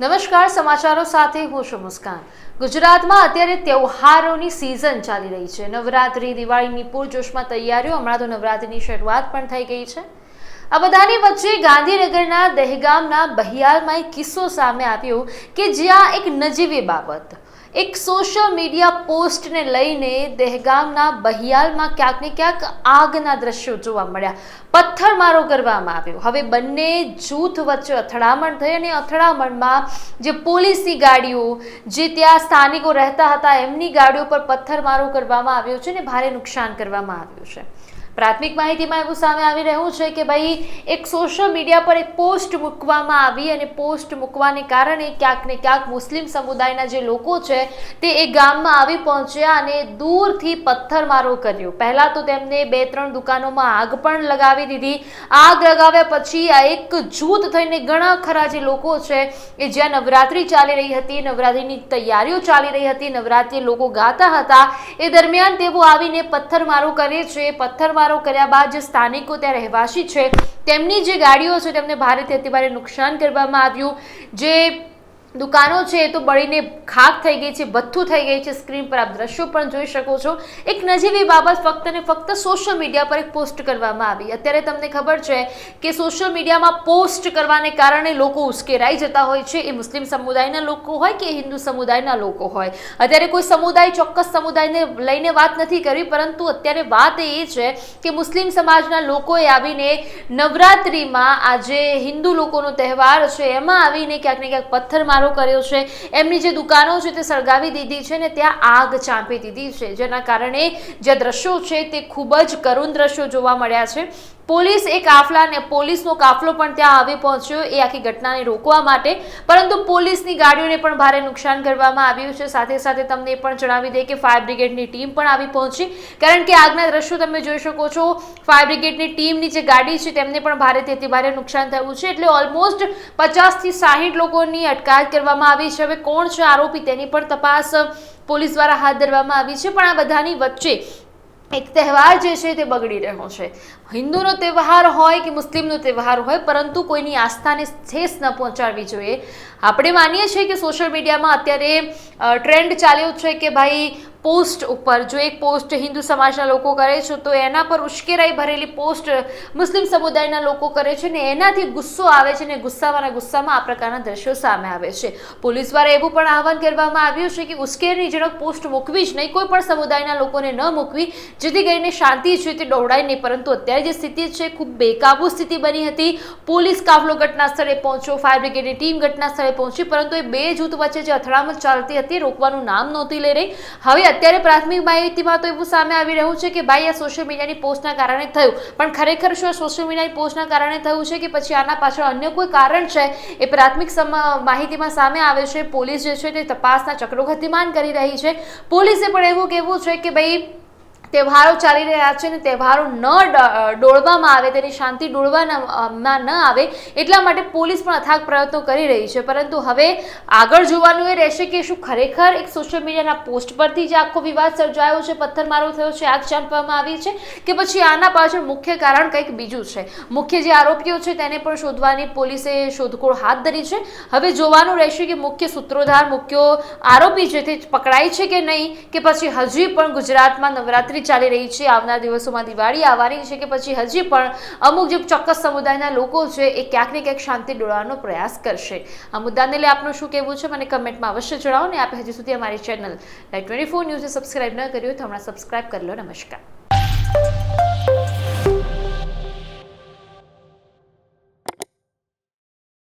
નમસ્કાર, સમાચારો સાથે હું છું મુસ્કાન. ગુજરાતમાં અત્યારે તહેવારોની સિઝન ચાલી રહી છે. નવરાત્રી, દિવાળીની પૂરજોશમાં તૈયારીઓ, હમણાં તો નવરાત્રિની શરૂઆત પણ થઈ ગઈ છે. આ બધાની વચ્ચે ગાંધીનગરના દહેગામના બહિયારમાં એક કિસ્સો સામે આવ્યો કે જ્યાં એક નજીવી બાબત એક સોશિયલ મીડિયા પોસ્ટને લઈને દહેગામના બહિયાલમાં ક્યાંક ને ક્યાંક આગના દ્રશ્યો જોવા મળ્યા. પથ્થરમારો કરવામાં આવ્યો. હવે બંને જૂથ વચ્ચે અથડામણ થઈ અને અથડામણમાં જે પોલીસની ગાડીઓ, જે ત્યાં સ્થાનિકો રહેતા હતા, એમની ગાડીઓ પર પથ્થરમારો કરવામાં આવ્યો છે અને ભારે નુકસાન કરવામાં આવ્યું છે. પ્રાથમિક માહિતીમાં એવું સામે આવી રહ્યું છે કે ભાઈ, એક સોશિયલ મીડિયા પર એક પોસ્ટ મૂકવામાં આવી અને પોસ્ટ મૂકવાને કારણે ક્યાંક ને ક્યાંક મુસ્લિમ સમુદાયના જે લોકો છે તે એ ગામમાં આવી પહોંચ્યા અને દૂરથી પથ્થરમારો કર્યો. પહેલાં તો તેમને બે ત્રણ દુકાનોમાં આગ પણ લગાવી દીધી. આગ લગાવ્યા પછી આ એક જૂથ થઈને ઘણા ખરા જે લોકો છે એ જ્યાં નવરાત્રિ ચાલી રહી હતી, નવરાત્રિની તૈયારીઓ ચાલી રહી હતી નવરાત્રિ લોકો ગાતા હતા, એ દરમિયાન તેઓ આવીને પથ્થરમારો કરે છે, પથ્થરમારો કર્યા બાદ જે સ્થાનિકો ત્યાં રહેવાસી છે, તેમની જે ગાડીઓ છે, તેમને ભારે અતિભારે નુકસાન કરવામાં આવ્યું. જે દુકાનો છે એ તો બળીને ખાક થઈ ગઈ છે, ભથ્થું થઈ ગઈ છે સ્ક્રીન પર. આપ દ્રશ્યો પણ જોઈ શકો છો. એક નજીવી બાબત ફક્ત ને ફક્ત સોશિયલ મીડિયા પર એક પોસ્ટ કરવામાં આવી. અત્યારે તમને ખબર છે કે સોશિયલ મીડિયામાં પોસ્ટ કરવાને કારણે લોકો ઉશ્કેરાઈ જતા હોય છે. એ મુસ્લિમ સમુદાયના લોકો હોય કે હિન્દુ સમુદાયના લોકો હોય? અત્યારે કોઈ સમુદાય, ચોક્કસ સમુદાયને લઈને વાત નથી કરવી પરંતુ અત્યારે વાત એ છે કે મુસ્લિમ સમાજના લોકોએ આવીને નવરાત્રિમાં આજે હિન્દુ લોકોનો તહેવાર છે. એમાં આવીને ક્યાંક ને ક્યાંક પથ્થરમારો કર્યો છે. એમની જે દુકાનો છે તે સળગાવી દીધી છે ને ત્યાં આગ ચાંપી દીધી છે. જેના કારણે જે દ્રશ્યો છે તે ખૂબ જ કરુણ દ્રશ્યો જોવા મળ્યા છે. પોલીસ એ કાફલાને પોલીસનો કાફલો પણ ત્યાં આવી પહોંચ્યો. એ આખી ઘટનાને રોકવા માટે. પરંતુ પોલીસની ગાડીઓને પણ ભારે નુકસાન કરવામાં આવ્યું છે. સાથે સાથે તમને પણ જણાવી દઈએ કે ફાયર બ્રિગેડની ટીમ પણ આવી પહોંચી. કારણ કે આગના દ્રશ્યો તમે જોઈ શકો છો. ફાયર બ્રિગેડની ટીમની જે ગાડી છે, તેમને પણ ભારે તેથી ભારે નુકસાન થયું છે. એટલે ઓલમોસ્ટ પચાસથી સાહીઠ લોકોની અટકાયત કરવામાં આવી છે. હવે કોણ છે આરોપી તેની પણ તપાસ પોલીસ દ્વારા હાથ ધરવામાં આવી છે. પણ આ બધાની વચ્ચે એક તહેવાર જે છે તે બગડી રહ્યો છે. હિન્દુનો તહેવાર હોય કે મુસ્લિમનો તહેવાર હોય, પરંતુ કોઈની આસ્થાને ઠેસ ન પહોંચાડવી જોઈએ. આપણે માનીએ છીએ કે સોશિયલ મીડિયામાં અત્યારે ટ્રેન્ડ ચાલ્યો છે કે ભાઈ પોસ્ટ ઉપર, જો એક પોસ્ટ હિન્દુ સમાજના લોકો કરે છે, તો એના પર ઉશ્કેરાઈ ભરેલી પોસ્ટ મુસ્લિમ સમુદાયના લોકો કરે છે ને એનાથી ગુસ્સો આવે છે ને ગુસ્સાવાના ગુસ્સામાં આ પ્રકારના દ્રશ્યો સામે આવે છે. પોલીસ દ્વારા એવું પણ આહવાન કરવામાં આવ્યું છે કે ઉશ્કેરણીજનક પોસ્ટ મૂકવી જ નહીં, કોઈ પણ સમુદાયના લોકોને ન મૂકવી, જેથી કરીને શાંતિ છે તે દોડાય નહીં, પરંતુ અત્યારે જે સ્થિતિ છે, ખૂબ બેકાબુ સ્થિતિ બની હતી. પોલીસ કાફલો ઘટના સ્થળે પહોંચ્યો ફાયર બ્રિગેડની ટીમ ઘટના સ્થળે પહોંચી, પરંતુ એ બે જૂથ વચ્ચે જે અથડામણ ચાલતી હતી, રોકવાનું નામ નહોતી લઈ રહી. હવે અત્યારે પ્રાથમિક માહિતીમાં તો એવું સામે આવી રહ્યું છે કે ભાઈ, આ સોશિયલ મીડિયાની પોસ્ટના કારણે થયું. પણ ખરેખર શું સોશિયલ મીડિયાની પોસ્ટના કારણે થયું છે કે પછી આના પાછળ અન્ય કોઈ કારણ છે? એ પ્રાથમિક માહિતીમાં સામે આવે છે. પોલીસ જે છે તે તપાસના ચક્રો ગતિમાન કરી રહી છે. પોલીસે પણ એવું કહેવું છે કે ભાઈ તહેવારો ચાલી રહ્યા છે અને તહેવારો ન ડોળવામાં આવે, તેની શાંતિ ડોળવામાં ન આવે, એટલા માટે પોલીસ પણ અથાગ પ્રયત્નો કરી રહી છે. પરંતુ હવે આગળ જોવાનું એ રહેશે કે શું ખરેખર એક સોશિયલ મીડિયાના પોસ્ટ પરથી જે આખો વિવાદ સર્જાયો છે, પથ્થરમારો થયો છે, આગ ચાંપવામાં આવી છે, કે પછી આના પાછળ મુખ્ય કારણ કંઈક બીજું છે? મુખ્ય જે આરોપીઓ છે, તેને પણ શોધવાની પોલીસે શોધખોળ હાથ ધરી છે. હવે જોવાનું રહેશે કે મુખ્ય સૂત્રોધાર, મુખ્ય આરોપી છે પકડાય છે કે નહીં, કે પછી હજી પણ ગુજરાતમાં નવરાત્રિ ચાલી રહી છે આવનાર દિવસોમાં દિવાળી આવવાની છે કે પછી હજી પણ અમુક જે ચોક્કસ સમુદાયના લોકો છે એ ક્યાંક ને ક્યાંક શાંતિ ડોળવાનો પ્રયાસ કરશે. આ મુદ્દાને લઈ આપનું શું કહેવું છે મને કમેન્ટમાં અવશ્ય જણાવો ને આપે હજી સુધી અમારી ચેનલ લાઈટ ટ્વેન્ટી ફોર ન્યૂઝને સબસ્ક્રાઈબ ન કર્યું તો હમણાં સબસ્ક્રાઈબ કરી લો. નમસ્કાર.